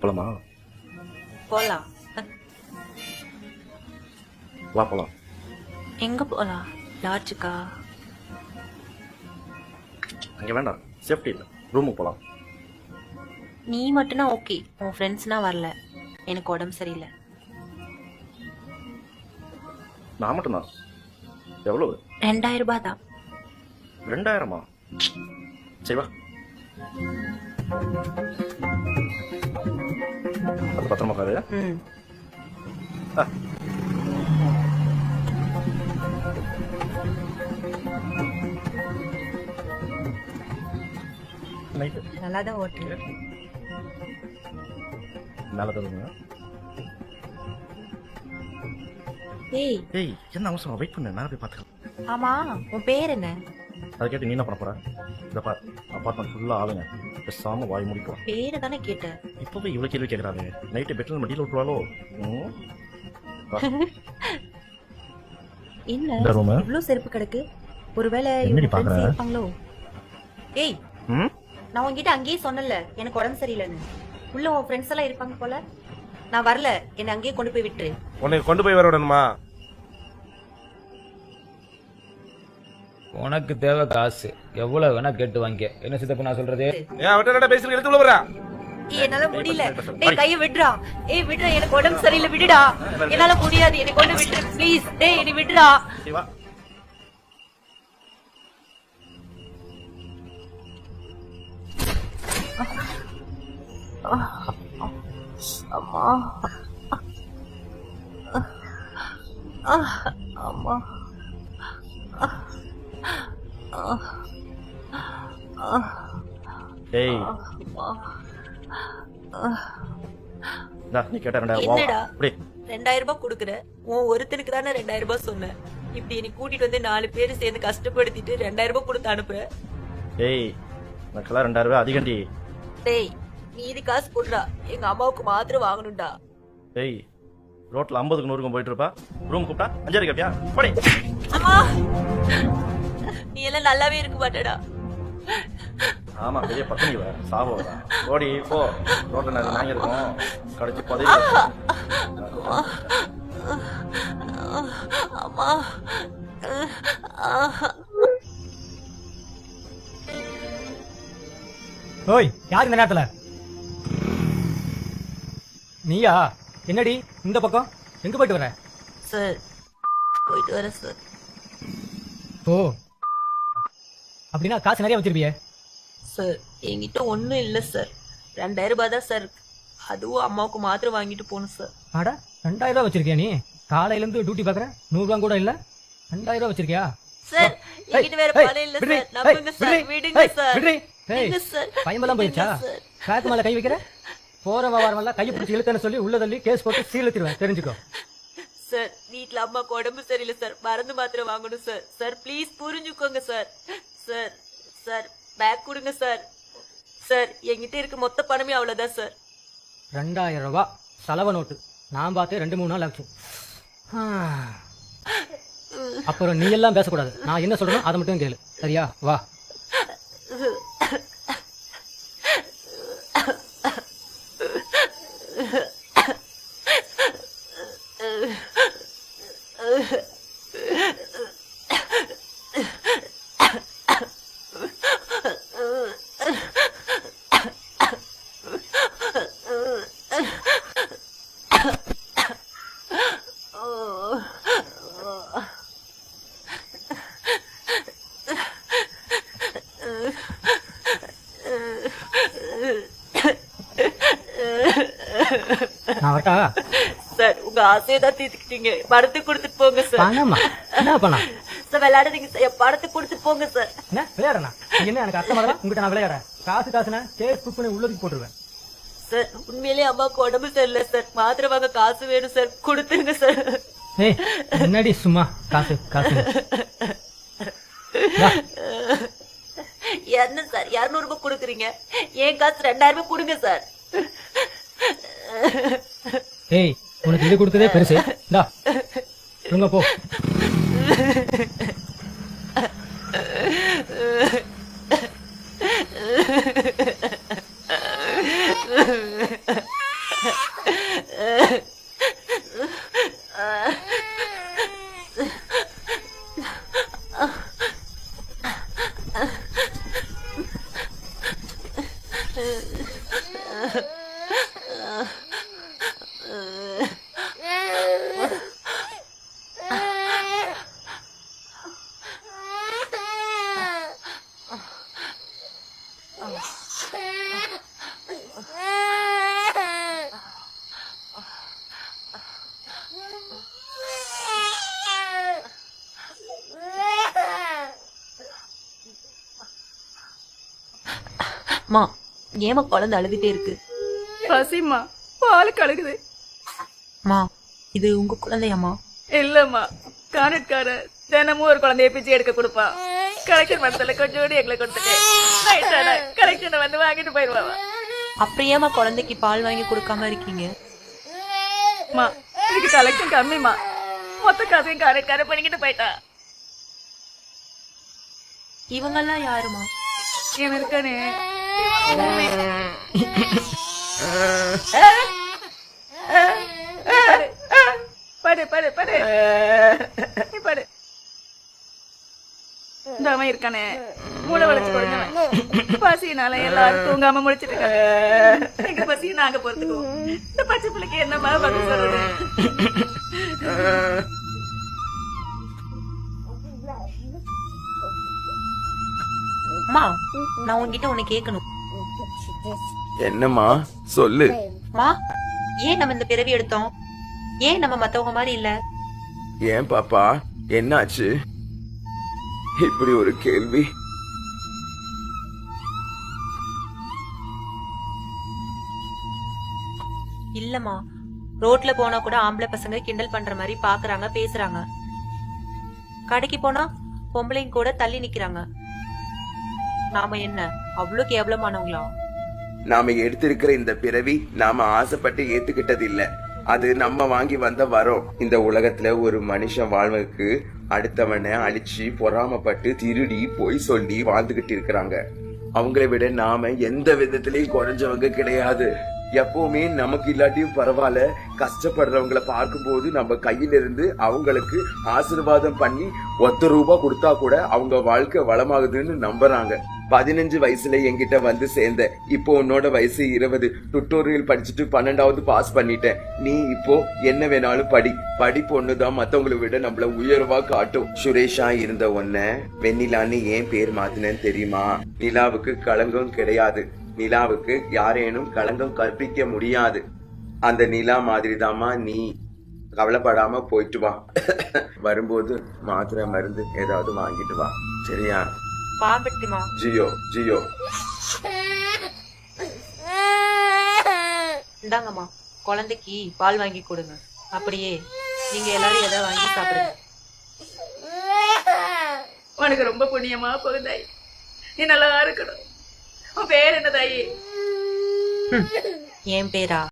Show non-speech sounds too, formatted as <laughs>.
போலாமா? போலாம். வா போலாம். எங்க போலாம்? லாட்ஜுக்கா? அங்கே வேண்டாம். சேஃப்டி இல்லை. ரூமுக்கு போகலாம் நீ மட்டும்னா ஓகே உன் ஃப்ரெண்ட்ஸ்னா வரல. எனக்கு உடம்பு சரியில்லை. நான் மட்டும்தான் எவ்வளவு? ரெண்டாயிரம் ரூபாய் தான். ரெண்டாயிரமா? சரி வா. அது பத்திரமா காது ம். நல்லா தான் தருங்க ஏய். ஏய் என்ன அவசரம்? வெயிட் பண்ணு நான் போய் ஆமா உன் பேர் என்ன? அதை கேட்டு நீ என்ன பண்ண போற? இதை பார். ஃபுல்லாக ஆளுங்க. பேசாம வாய் முடிக்கலாம் பேரை தானே கேட்டேன். இப்போவே இவ்வளோ கேள்வி நைட்டு பெட்ரோல் மடியில் விட்டுருவாளோ. என்ன? இவ்ளோ செருப்பு கிடக்கு. ஒருவேளை இவங்க பாக்குற? இருப்பாங்களோ? ஏய். ம்? நான் உன்கிட்ட அங்கேயே சொன்னல எனக்கு உடம்பு சரியில்லைன்னு. உள்ள உன் ஃப்ரெண்ட்ஸ் எல்லாம் இருப்பாங்க போல. நான் வரல என்னை அங்கேயே கொண்டு போய் விட்டுரு. உன்னை கொண்டு போய் வர விடணுமா உனக்கு தேவை காசு. எவ்வளவு வேணா கேட்டு வாங்க. என்ன சித்தப்பு நான் சொல்றது? ஏன் அவட்ட பேசுறது எடுத்து உள்ள போறா. ஏய், என்னால முடியல. டேய் கைய விடுடா ஏய் விடுடா எனக்கு உடம்பு சரியில்லை விடுடா. என்னால முடியாது. என்னை கொண்டு விட்டுரு. ப்ளீஸ் டேய் என்னை விடுடா அம்மா அம்மா இந்தா, நீ கேட்ட ரெண்டாயிரம் என்னடா? ரூபாய் கொடுக்குற? உன் ஒருத்தனுக்கு தானே ரெண்டாயிரம் ரூபாய் சொன்னேன் இப்படி என்னை கூட்டிட்டு வந்து நாலு பேர் சேர்ந்து கஷ்டப்படுத்திட்டு ரெண்டாயிரம் ரூபாய் கொடுத்து அனுப்புற? ஏய் எனக்கெல்லாம் ரெண்டாயிரம் ரூபாய் அதிகண்டி டேய் மீதி காசு கொடுறா. எங்க அம்மாவுக்கு மாத்திரம் வாங்கணும்டா. ஏய் ரோட்ல ஐம்பதுக்கு நூறுக்கும் போயிட்டு இருப்பா ரூம் கூப்பிட்டா அஞ்சாறு கேப்பியா போடி. அம்மா! நீ எல்லாம் நல்லாவே இருக்க மாட்டடா. ஆமா பெரிய பத்தனி வரா ஓடி போ. ரோட்ல நான் நாங்க இருக்கோம். கடைச்சி பதவி அம்மா! ஓய் யார் இந்த நேரத்துல? நீயா? என்னடி? இந்த பக்கம். எங்க போயிட்டு வர? சார் போயிட்டு வரேன் சார். ஓ அப்படின்னா காசு நிறைய வச்சிருப்பியே. சார் என்கிட்ட ஒன்றும் இல்லை சார். ரெண்டாயிரம் ரூபாய் தான் சார் இருக்கு. அதுவும் அம்மாவுக்கு மாத்திரம் வாங்கிட்டு போகணும் சார். ஆடா ரெண்டாயிரம் ரூபாய் வச்சிருக்கியா நீ? காலையில இருந்து டியூட்டி நூறு ரூபா கூட இல்ல. ரெண்டாயிரம் ரூபாய் வச்சிருக்கியா? சார் என்கிட்ட வேற ஏய், பணம் இல்ல சார். நம்புங்க சார் விடுங்க ஏய், சார். விடுடி, ஏய், விடுங்க சார். பயமெல்லாம் போயிருச்சா? விடுங்க சார். பேக்கு மேல கை வைக்கிற? போற விவகாரம் எல்லாம் கையை பிடிச்சி இழுத்தேன்னு சொல்லி உள்ள தள்ளி கேஸ் போட்டு சீலத்திடுவேன். தெரிஞ்சுக்கோ. சார் வீட்ல அம்மாக்கு உடம்பு சரியில்லை சார். மருந்து மாத்திரை வாங்கணும் சார். சார் ப்ளீஸ் புரிஞ்சுக்கோங்க சார். சார் சார் பேக் கொடுங்க சார். சார் என்கிட்ட இருக்க மொத்த பணமே அவ்வளவுதான் சார். ரெண்டாயிரம் ரூபாய் செலவு நோட்டு. நான் பார்த்து ரெண்டு மூணு நாள் ஆச்சு. அப்புறம் நீ எல்லாம் பேசக்கூடாது. நான் என்ன சொல்றேனோ அதை மட்டும் கேளு. சரியா? வா. Ah உங்க ஆசையை தான் தீர்த்துக்கிட்டீங்க. பணத்தை கொடுத்துட்டு போங்க சார் பணமா என்ன பண்ணா சார் <laughs> விளையாடுறீங்க சார் என் பணத்தை கொடுத்துட்டு போங்க சார் என்ன? விளையாடுறா நீ என்ன எனக்கு அர்த்தம் வரலாம் உங்ககிட்ட நான் விளையாடுறேன். காசு காசுனா கேஸ் புக் பண்ணி உள்ளதுக்கு போட்டுருவேன். சார் உண்மையிலேயே அம்மாவுக்கு உடம்பு சரியில்லை சார் மாத்திரை வாங்க காசு வேணும் சார் கொடுத்துருங்க சார் ஏய் என்னடி சும்மா? காசு காசு. வா. என்ன சார் இரநூறு ரூபாய் கொடுக்குறீங்க. என் காசு ரெண்டாயிரம் ரூபாய் கொடுங்க சார் ஏய் உனக்கு இது கொடுத்ததே பெருசு. இந்தா ஒழுங்கா போ. <laughs> மா ஏமா குழந்தை அழுதுட்டே இருக்கு. பசிம்மா பால் கலகுது மா இது உங்க குழந்தையாம்மா? இல்லம்மா கானட்கார தினமும் ஒரு குழந்தைய பிச்சை எடுக்க கொடுப்பான் கலெக்ஷன் பணத்துல கொஞ்சோடு எங்களை கொடுத்துட்டு. கலெக்ஷனை வந்து வாங்கிட்டு போயிடுவாவா? அப்புறம் ஏமா குழந்தைக்கு பால் வாங்கி கொடுக்காம இருக்கீங்க? அம்மா இதுக்கு கலெக்ஷன் கம்மிம்மா. மொத்த காசையும் கானட்கார பண்ணிக்கிட்டு போயிட்டான் இவங்கெல்லாம் யாருமா இவன் இருக்கானே. படு படு படு நீ படு இந்த அவன் இருக்கானே மூளை வளைச்சு குறைஞ்சவன் பசினால எல்லாரும் தூங்காம முடிச்சிட்டு எங்க பசி நாங்க பொறுத்துக்குவோம் இந்த பச்சை பிள்ளைக்கு என்னமா பதில் சொல்றது அம்மா நான் உன்கிட்ட உன்னை கேட்கணும் என்னம்மா? சொல்லு. மா ஏன் நம்ம இந்த பிறவி எடுத்தோம்? ஏன் நம்ம மத்தவங்க மாதிரி இல்ல? ஏன் பாப்பா என்னாச்சு? இப்படி ஒரு கேள்வி. இல்லம்மா ரோட்ல போனா கூட ஆம்பளை பசங்க கிண்டல் பண்ற மாதிரி பாக்குறாங்க பேசுறாங்க. கடைக்கு போனா பொம்பளைங்க கூட தள்ளி நிக்கிறாங்க. நாம என்ன அவ்வளவு கேவலமானவங்களா? நாம எடுத்திருக்கிற இந்த பிறவி நாம ஆசைப்பட்டு ஏத்துக்கிட்டது இல்ல அது நம்ம வாங்கி வந்த வரோம். இந்த உலகத்துல ஒரு மனுஷன் வாழ்வதுக்கு அடுத்தவனை அழிச்சு பொறாமப்பட்டு திருடி பொய் சொல்லி வாழ்ந்துகிட்டு இருக்கிறாங்க. அவங்கள விட நாம எந்த விதத்திலையும் குறைஞ்சவங்க கிடையாது. எப்பவுமே நமக்கு இல்லாட்டியும் பரவாயில்ல. கஷ்டப்படுறவங்கள பார்க்கும்போது நம்ம கையில இருந்து அவங்களுக்கு ஆசீர்வாதம் பண்ணி ஒத்த ரூபா கொடுத்தா கூட அவங்க வாழ்க்கை வளமாகுதுன்னு நம்புறாங்க. பதினஞ்சு வயசுல என்கிட்ட வந்து சேர்ந்த இப்போ உன்னோட வயசு இருபது. டுட்டோரியல் படிச்சுட்டு பன்னெண்டாவது பாஸ் பண்ணிட்டேன். நீ இப்போ என்ன வேணாலும் படி. படிப்பு ஒண்ணுதான் மத்தவங்களை விட நம்மள உயர்வா காட்டும். சுரேஷா இருந்த ஒன்ன வெண்ணிலான்னு ஏன் பேர் மாத்தினேன்னு தெரியுமா? நிலாவுக்கு களங்கம் கிடையாது. நிலாவுக்கு யாரேனும் களங்கம் கற்பிக்க முடியாது. அந்த நிலா மாதிரிதாம்மா நீ. கவலைப்படாம போயிட்டு வா. வரும்போது மாத்திரை மருந்து ஏதாவது வாங்கிட்டு வா. சரியா? ஜியோ ஜியோ. இந்தாங்கம்மா குழந்தைக்கு பால் வாங்கி கொடுங்க. அப்படியே நீங்க எல்லாரும் எதாவது வாங்கி சாப்பிடுங்க. உனக்கு ரொம்ப புண்ணியமா போகுது தாயி நீ நல்லா இருக்கணும் பேர் என்ன தாயி என் பேரா?